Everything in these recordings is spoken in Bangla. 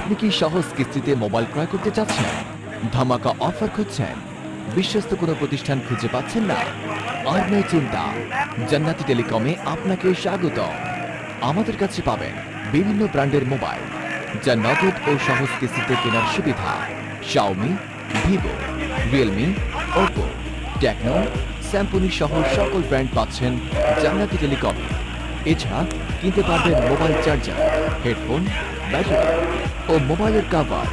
আপনি কি সহজ কিস্তিতে মোবাইল ক্রয় করতে চাচ্ছেন? ধামাকা অফার খুঁজছেন? বিশ্বস্ত কোনো প্রতিষ্ঠান খুঁজে পাচ্ছেন না? আর নেই চিন্তা। জান্নাতি টেলিকমে আপনাকে স্বাগত। আমাদের কাছে পাবেন বিভিন্ন ব্র্যান্ডের মোবাইল, যা নগদ ও সহজ কিস্তিতে কেনার সুবিধা। Xiaomi Vivo Realme Oppo Tecno Symphony সহ সকল ব্র্যান্ড পাচ্ছেন জান্নাতি টেলিকমে। এছাড়া কিনতে পারবেন মোবাইল চার্জার, হেডফোন, ব্যাটারি ও মোবাইলের কাভার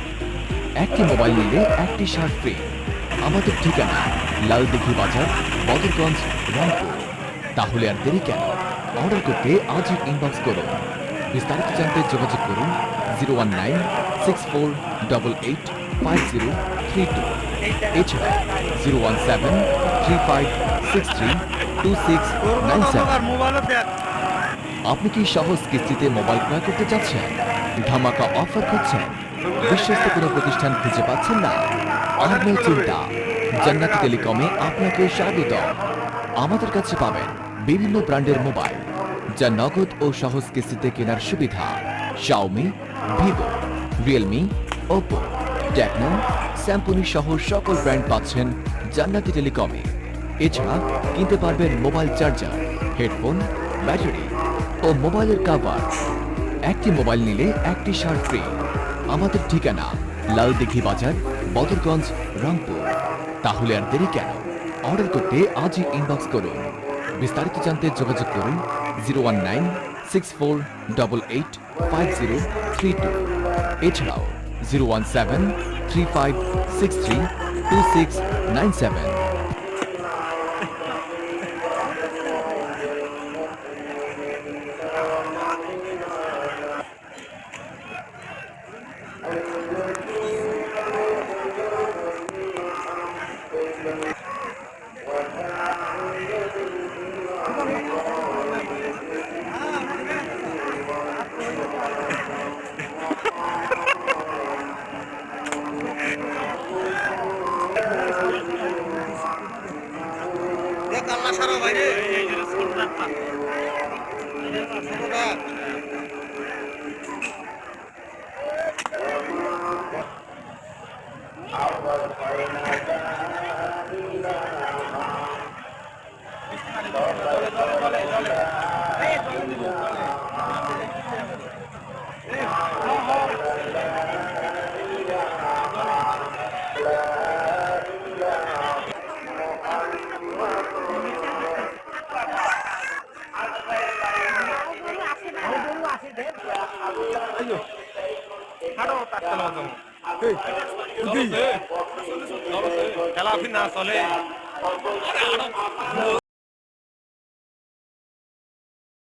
একটি মোবাইল নিলে একটি শার্ট ফ্রি আমাদের ঠিকানা লালদিঘি বাজার, বদরগঞ্জ, রংপুর। তাহলে আর দেরি কেন? অর্ডার করতে আজই ইনবক্স করুন। বিস্তারিত জানতে যোগাযোগ করুন zero one nine, six four, double eight, five zero, three two. এছাড়া zero one seven, three five, six three, two six, nine seven. আপনি কি সহজ কিস্তিতে মোবাইল ক্রয় করতে চাচ্ছেন? ধামাকা অফার খুঁজছেন? বিশ্বস্ত কোনো প্রতিষ্ঠান খুঁজে পাচ্ছেন না? আর নেই চিন্তা। জান্নাতি টেলিকমে আপনাকে স্বাগত। আমাদের কাছে পাবেন বিভিন্ন ব্র্যান্ডের মোবাইল, যা নগদ ও সহজ কিস্তিতে কেনার সুবিধা। Xiaomi Vivo Realme Oppo Tecno Symphony সহ সকল ব্র্যান্ড পাচ্ছেন জান্নাতি টেলিকমে। এছাড়া কিনতে পারবেন মোবাইল চার্জার, হেডফোন, ব্যাটারি। ও মোবাইলের কাভার একটি মোবাইল নিলে একটি শার্ট ফ্রি আমাদের ঠিকানা, লালদিঘি বাজার, বদরগঞ্জ, রংপুর। তাহলে আর দেরি কেন? অর্ডার করতে আজই ইনবক্স করুন। বিস্তারিত জানতে যোগাযোগ করুন zero one nine six four double eight five zero three two এছাড়াও zero one seven three five six three two six nine seven আল্লাহ সারা বাইরে খেলা না চলে।